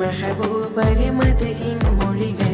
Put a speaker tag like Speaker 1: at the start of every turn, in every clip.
Speaker 1: മഹബൂ മെഹബൂബരിമതിയിൽ മൊഴികൾ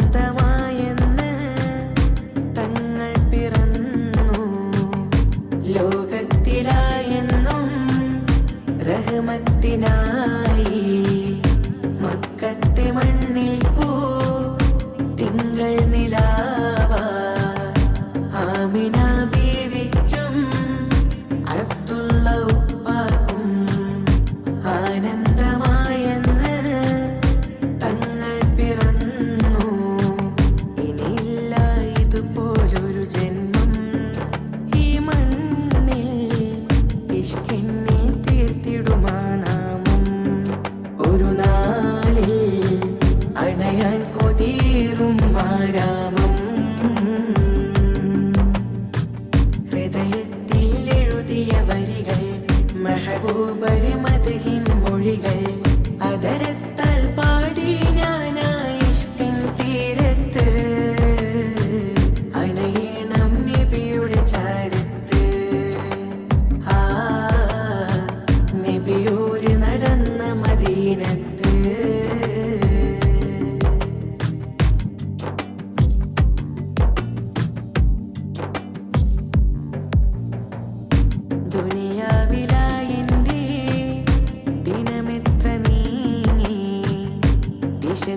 Speaker 1: സ്വന്തമായെന്ന് തങ്ങൾ പിറന്നു. ലോകത്തിലായെന്നും റഹ്മത്തിനായി മക്കത്തെ മണ്ണിൽ പോ തിങ്കൾ നിലാവ. ആമിന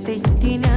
Speaker 1: തെറ്റിന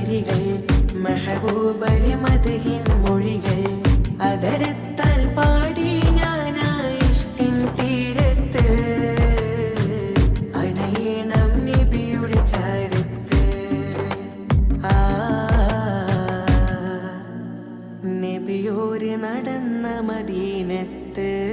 Speaker 1: വരികൾ മെഹബൂബര് മതഹിൻ മൊഴികൾ. അതരത്താൽ പാടി ഞാനായിഷ്കിൻ തീരത്ത്. അണയണം നിബിയുടെ ചാരത്ത്. ആ നബിയോര് നടന്ന മദീനത്ത്.